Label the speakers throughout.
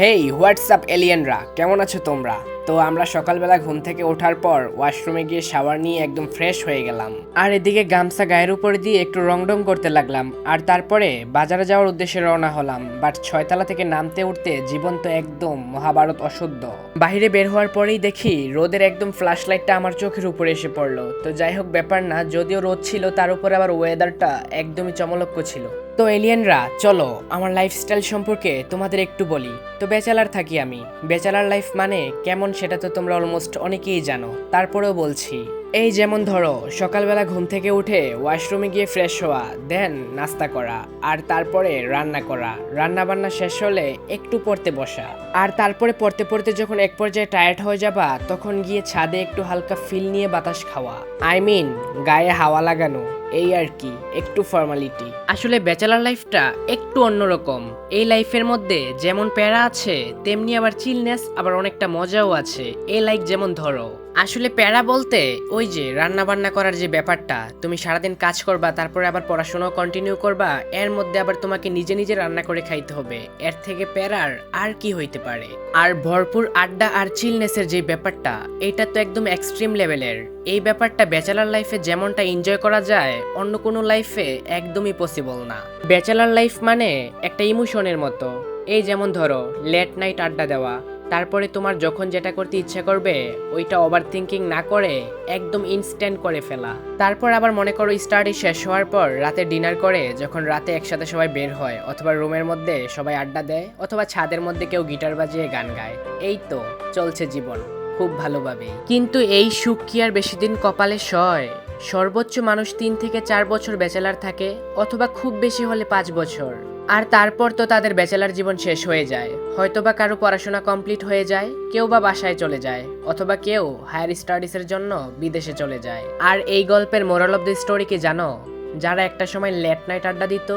Speaker 1: হেই WhatsApp এলিয়েনরা কেমন আছো তোমরা? তো আমরা সকালবেলা ঘুম থেকে ওঠার পর ওয়াশরুমে গিয়ে শাওয়ার নিয়ে একদম ফ্রেশ হয়ে গেলাম। আর এদিকে গামছা গায়ের উপর দিয়ে একটু রং ডং করতে লাগলাম। আর তারপরে বাজারে যাওয়ার উদ্দেশ্যে রওনা হলাম। বাট ছয়তলা থেকে নামতে উঠতে জীবন তো একদম মহাভারত অশুদ্ধ। বাইরে বের হওয়ার পরেই দেখি রোদের একদম ফ্ল্যাশ লাইটটা আমার চোখের উপরে এসে পড়ল। তো যাই হোক, ব্যাপার না, যদিও রোদ ছিল, তার উপরে আবার ওয়েদারটা একদমই চমলক্ষ ছিল। তো এলিয়েনরা, চলো, আমার লাইফস্টাইল সম্পর্কে তোমাদের একটু বলি। তো বেচালার থাকি আমি। বেচালার লাইফ মানে কেমন সেটা তো তোমরা অলমোস্ট অনেকেই জানো। তারপরেও বলছি, এই যেমন ধরো, সকালবেলা ঘুম থেকে উঠে ওয়াশরুমে গিয়ে ফ্রেশ হওয়া দেন নাস্তা করা, আর তারপরে রান্না করা। রান্না বান্না শেষ হলে একটু পড়তে বসা। আর তারপরে পড়তে পড়তে যখন এক পর্যায়ে টায়ার্ড হয়ে যাবা, তখন গিয়ে ছাদে একটু হালকা ফিল নিয়ে বাতাস খাওয়া। আই মিন গায়ে হাওয়া লাগানো। এই আর কি, একটু ফর্মালিটি আসলে ব্যাচেলার লাইফটা একটু অন্যরকম। এই লাইফের মধ্যে যেমন প্যারা আছে, তেমনি আবার চিলনেস আবার অনেকটা মজাও আছে। এ লাইক যেমন ধরো। আসলে প্যারা বলতে ওই যে রান্না বান্না করার যে ব্যাপারটা, তুমি সারাদিন কাজ করবা, তারপরে আবার পড়াশোনাও কন্টিনিউ করবা, এর মধ্যে আবার তোমাকে নিজে নিজে রান্না করে খাইতে হবে। এর থেকে প্যারার আর কি হইতে পারে? আর ভরপুর আড্ডা আর চিলনেসের যে ব্যাপারটা, এটা তো একদম এক্সট্রিম লেভেলের এই ব্যাপারটা ব্যাচেলার লাইফে যেমনটা এনজয় করা যায়, অন্য কোনো লাইফে একদমই পসিবল না। ব্যাচেলার লাইফ মানে একটা ইমোশনের মতো। এই যেমন ধরো লেট নাইট আড্ডা দেওয়া তারপরে তোমার যখন যেটা করতে ইচ্ছা করবে, ওইটা ওভার থিঙ্কিং না করে একদম ইনস্ট্যান্ট করে ফেলা। তারপর আবার মনে করো স্টাডি শেষ হওয়ার পর রাতে ডিনার করে যখন রাতে একসাথে সবাই বের হয়, অথবা রুমের মধ্যে সবাই আড্ডা দেয়, অথবা ছাদের মধ্যে কেউ গিটার বাজিয়ে গান গায়। এই তো চলছে জীবন, খুব ভালোভাবে কিন্তু এই সুখ কি আর বেশি দিন কপালে সয়? সর্বোচ্চ মানুষ তিন থেকে চার বছর ব্যাচেলার থাকে, অথবা খুব বেশি হলে পাঁচ বছর। আর তারপর তো তাদের ব্যাচেলার জীবন শেষ হয়ে যায়। হয়তোবা কারও পড়াশোনা কমপ্লিট হয়ে যায়, কেউ বা বাসায় চলে যায়, অথবা কেউ হায়ার স্টাডিজের জন্য বিদেশে চলে যায়। আর এই গল্পের মোরাল অফ দ্য স্টোরি কি জানো? যারা একটা সময় লেট নাইট আড্ডা দিত,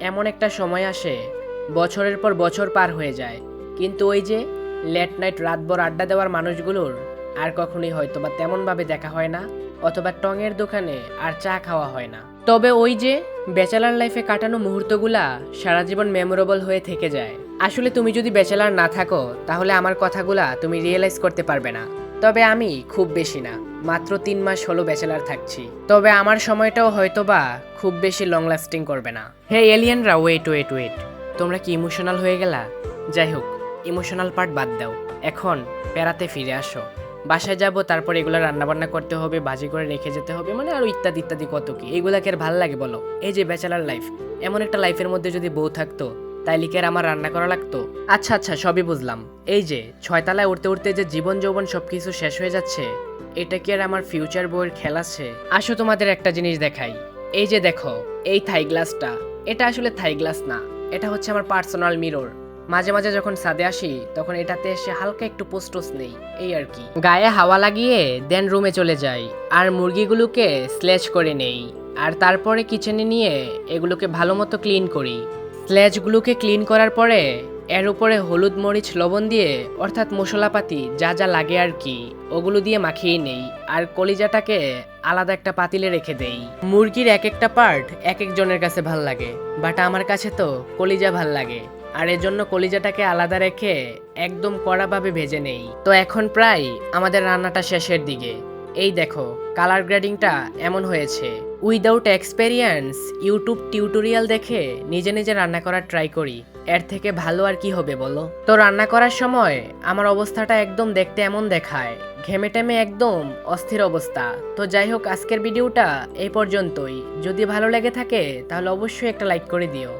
Speaker 1: এমন একটা সময় আসে, বছরের পর বছর পার হয়ে যায়। কিন্তু ওই যে লেট নাইট রাতভর আড্ডা দেওয়ার মানুষগুলোর আর কখনোই হয়তো বা তেমনভাবে দেখা হয় না। অথবা টঙের দোকানে আর চা খাওয়া হয় না। তবে ওই যে ব্যাচেলার লাইফে কাটানো মুহূর্তগুলা সারা জীবন মেমোরেবল হয়ে থেকে যায়। আসলে তুমি যদি ব্যাচেলার না থাকো, তাহলে আমার কথাগুলা তুমি রিয়েলাইজ করতে পারবে না। তবে আমি খুব বেশি না, মাত্র তিন মাস হলো ব্যাচেলার থাকছি। তবে আমার সময়টাও হয়তোবা খুব বেশি লং লাস্টিং করবে না। হে এলিয়েনরা ওয়েট ওয়েট ওয়েট তোমরা কি ইমোশনাল হয়ে গেলা? যাই হোক ইমোশনাল পার্ট বাদ দাও। এখন প্যারাতে ফিরে আসো। বাসায় যাব, তারপর এগুলো রান্নাবান্না করতে হবে ভাজি করে রেখে যেতে হবে মানে আরও ইত্যাদি ইত্যাদি কত কি। এগুলাকে আর ভালো লাগে বলো? এই যে ব্যাচেলার লাইফ, এমন একটা লাইফের মধ্যে যদি বউ থাকতো, তাইলে কি আর আমার রান্না করা লাগতো? আচ্ছা আচ্ছা সবই বুঝলাম। এই যে, ছয়তলায় উঠতে উঠতে যে জীবন যৌবন সবকিছু শেষ হয়ে যাচ্ছে, এটা কি আর আমার ফিউচার বউয়ের আছে? আসো তোমাদের একটা জিনিস দেখাই। এই যে দেখো, এই থাই গ্লাসটা এটা আসলে থাই গ্লাস না, এটা হচ্ছে আমার পার্সোনাল মিরর মাঝে মাঝে যখন সাদে আসি, তখন এটাতে এসে হালকা একটু পোস্টোস নেই, এই আর কি। গায়ে হাওয়া লাগিয়ে দেন রুমে চলে যাই, আর মুরগিগুলোকে স্লেচ করে নেই, আর তারপরে কিচেনে নিয়ে এগুলোকে ভালো মতো ক্লিন করি। স্লেজগুলোকে ক্লিন করার পরে, এর উপরে হলুদ মরিচ লবণ দিয়ে, অর্থাৎ মশলাপাতি যা যা লাগে আর কি, ওগুলো দিয়ে মাখিয়ে নেই, আর কলিজাটাকে আলাদা একটা পাতিলে রেখে দেই। মুরগির এক একটা পার্ট এক একজনের কাছে ভালো লাগে বাট আমার কাছে তো কলিজা ভালো লাগে। আর এজন্য কলিজাটাকে আলাদা রেখে একদম কড়াভাবে ভেজে নেই। তো এখন প্রায় আমাদের রান্নাটা শেষের দিকে। এই দেখো কালার গ্রেডিংটা এমন হয়েছে। উইদাউট এক্সপেরিয়েন্স ইউটিউব টিউটোরিয়াল দেখে নিজে নিজে রান্না করার ট্রাই করি। এর থেকে ভালো আর কি হবে বলো? তো রান্না করার সময় আমার অবস্থাটা একদম দেখতে এমন দেখায়। ঘেমে টেমে একদম অস্থির অবস্থা। তো যাই হোক, আজকের ভিডিওটা এই পর্যন্তই। যদি ভালো লেগে থাকে, তাহলে অবশ্যই একটা লাইক করে দিও।